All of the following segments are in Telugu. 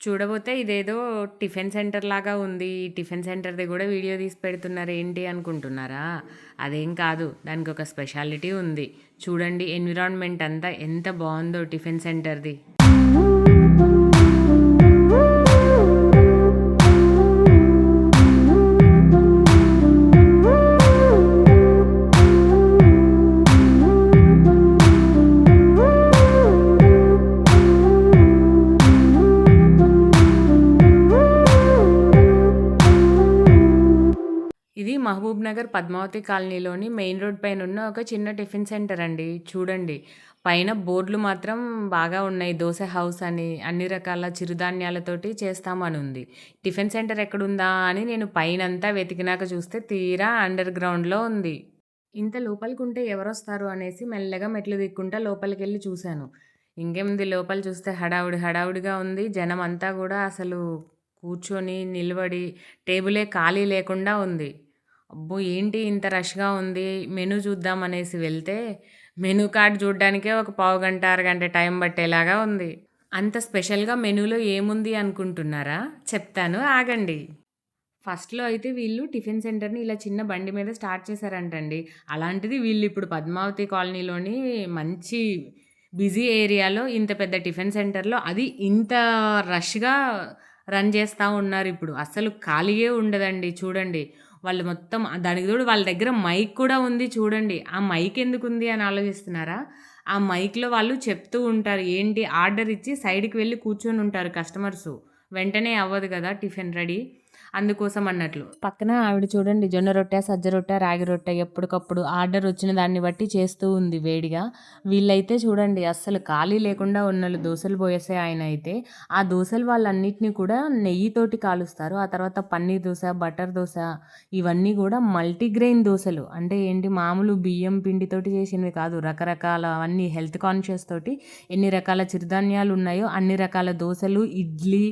చూడబోతే ఇదేదో టిఫిన్ సెంటర్ లాగా ఉంది. ఈ టిఫిన్ సెంటర్‌ది కూడా వీడియో తీసి పెడుతున్నారు ఏంటి అనుకుంటున్నారా? అదేం కాదు. దానికొక స్పెషాలిటీ ఉంది. చూడండి ఎన్విరాన్మెంట్ అంతా ఎంత బాగుందో టిఫిన్ సెంటర్‌ది. మహబూబ్ నగర్ పద్మావతి కాలనీలోని మెయిన్ రోడ్ పైన ఉన్న ఒక చిన్న టిఫిన్ సెంటర్ అండి. చూడండి. పైన బోర్డులు మాత్రం బాగా ఉన్నాయి. దోస హౌస్ అని, అన్ని రకాల చిరుధాన్యాలతోటి చేస్తామని ఉంది. టిఫిన్ సెంటర్ ఎక్కడుందా అని నేను పైనంతా వెతికినాక చూస్తే తీరా అండర్ గ్రౌండ్‌లో ఉంది. ఇంత లోపలికుంటే ఎవరొస్తారు అనేసి మెల్లగా మెట్లు దిక్కుంటా లోపలికెళ్ళి చూశాను. ఇంకేముంది లోపల చూస్తే హడావుడి హడావుడిగా ఉంది. జనం అంతా కూడా అసలు కూర్చొని, నిలబడి టేబులే ఖాళీ లేకుండా ఉంది. అబ్బో! ఏంటి ఇంత రష్‌గా ఉంది. మెనూ చూద్దాం అనేసి వెళ్తే, మెనూ కార్డ్ చూడ్డానికే ఒక పావుగంట, అరగంట టైం పట్టేలాగా ఉంది. అంత స్పెషల్‌గా మెనూలో ఏముంది అనుకుంటున్నారా? చెప్తాను ఆగండి. ఫస్ట్‌లో అయితే వీళ్ళు టిఫిన్ సెంటర్‌ని ఇలా చిన్న బండి మీద స్టార్ట్ చేశారంటండి. అలాంటిది వీళ్ళిప్పుడు పద్మావతి కాలనీలోని మంచి బిజీ ఏరియాలో ఇంత పెద్ద టిఫిన్ సెంటర్‌లో అది ఇంత రష్‌గా రన్ చేస్తా ఉన్నారిప్పుడు. అస్సలు ఖాళీయే ఉండదండి చూడండి. వాళ్ళు మొత్తం దానికి తోడు వాళ్ళ దగ్గర మైక్ కూడా ఉంది చూడండి. ఆ మైక్ ఎందుకుంది అని ఆలోచిస్తున్నారా? ఆ మైక్‌లో వాళ్ళు చెప్తూ ఉంటారు. ఏంటి ఆర్డర్ ఇచ్చి సైడ్‌కి వెళ్ళి కూర్చొని ఉంటారు కస్టమర్సు. వెంటనే అవ్వదు కదా టిఫిన్ రెడీ. అందుకోసం అన్నట్లు. పక్కన ఆవిడ చూడండి జొన్న రొట్టె, సజ్జ రొట్టె, రాగి రొట్టె ఎప్పటికప్పుడు ఆర్డర్ వచ్చిన దాన్ని బట్టి చేస్తూ ఉంది వేడిగా. వీళ్ళైతే చూడండి అస్సలు ఖాళీ లేకుండా ఉన్నలు దోశలు పోయేసే ఆయన అయితే, ఆ దోశలు వాళ్ళన్నిటిని కూడా నెయ్యితోటి కాలుస్తారు. ఆ తర్వాత పన్నీర్ దోశ బటర్ దోశ ఇవన్నీ కూడా మల్టీగ్రెయిన్ దోశలు అంటే ఏంటి మామూలు బియ్యం పిండితోటి చేసినవి కాదు. రకరకాల అవన్నీ హెల్త్ కాన్షియస్ తోటి ఎన్ని రకాల చిరుధాన్యాలు ఉన్నాయో అన్ని రకాల దోశలు ఇడ్లీ,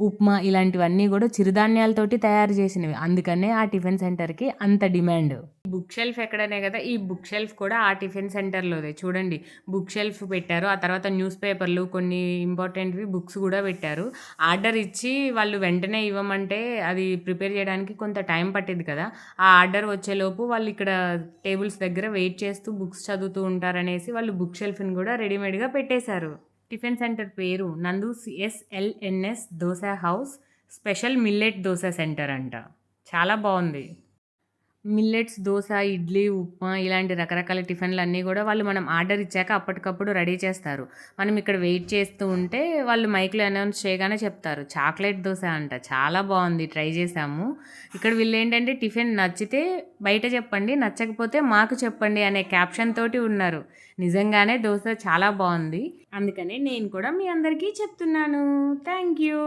ఉప్మా ఇలాంటివన్నీ కూడా చిరుధాన్యాలతోటి తయారు చేసినవి. అందుకనే ఆ టిఫిన్ సెంటర్‌కి అంత డిమాండ్. బుక్ షెల్ఫ్ ఎక్కడనే కదా ఈ బుక్ షెల్ఫ్ కూడా ఆ టిఫిన్ సెంటర్‌లోదే. చూడండి బుక్ షెల్ఫ్ పెట్టారు. ఆ తర్వాత న్యూస్ పేపర్‌లు కొన్ని ఇంపార్టెంట్‌వి బుక్స్ కూడా పెట్టారు. ఆర్డర్ ఇచ్చి వాళ్ళు వెంటనే ఇవ్వమంటే అది ప్రిపేర్ చేయడానికి కొంత టైం పట్టింది కదా! ఆ ఆర్డర్ వచ్చేలోపు వాళ్ళు ఇక్కడ టేబుల్స్ దగ్గర వెయిట్ చేస్తూ బుక్స్ చదువుతూ ఉంటారనేసి వాళ్ళు బుక్ షెల్ఫ్‌ని కూడా రెడీమేడ్‌గా పెట్టేశారు. టిఫిన్ సెంటర్ పేరు నందు CSLNS dosa house special millet dosa centre అంట. చాలా బాగుంది మిల్లెట్స్ దోశ ఇడ్లీ, ఉప్మా ఇలాంటి రకరకాల టిఫిన్‌లు అన్నీ కూడా వాళ్ళు మనం ఆర్డర్ ఇచ్చాక అప్పటికప్పుడు రెడీ చేస్తారు. మనం ఇక్కడ వెయిట్ చేస్తూ ఉంటే వాళ్ళు మైక్‌లో అనౌన్స్ చేయగానే చెప్తారు. చాక్లెట్ దోశ అంట. చాలా బాగుంది ట్రై చేశాము. ఇక్కడ వీళ్ళు ఏంటంటే టిఫిన్ నచ్చితే బయట చెప్పండి. నచ్చకపోతే మాకు చెప్పండి అనే క్యాప్షన్ తోటి ఉన్నారు. నిజంగానే దోశ చాలా బాగుంది అందుకనే నేను కూడా మీ అందరికీ చెప్తున్నాను. Thank you.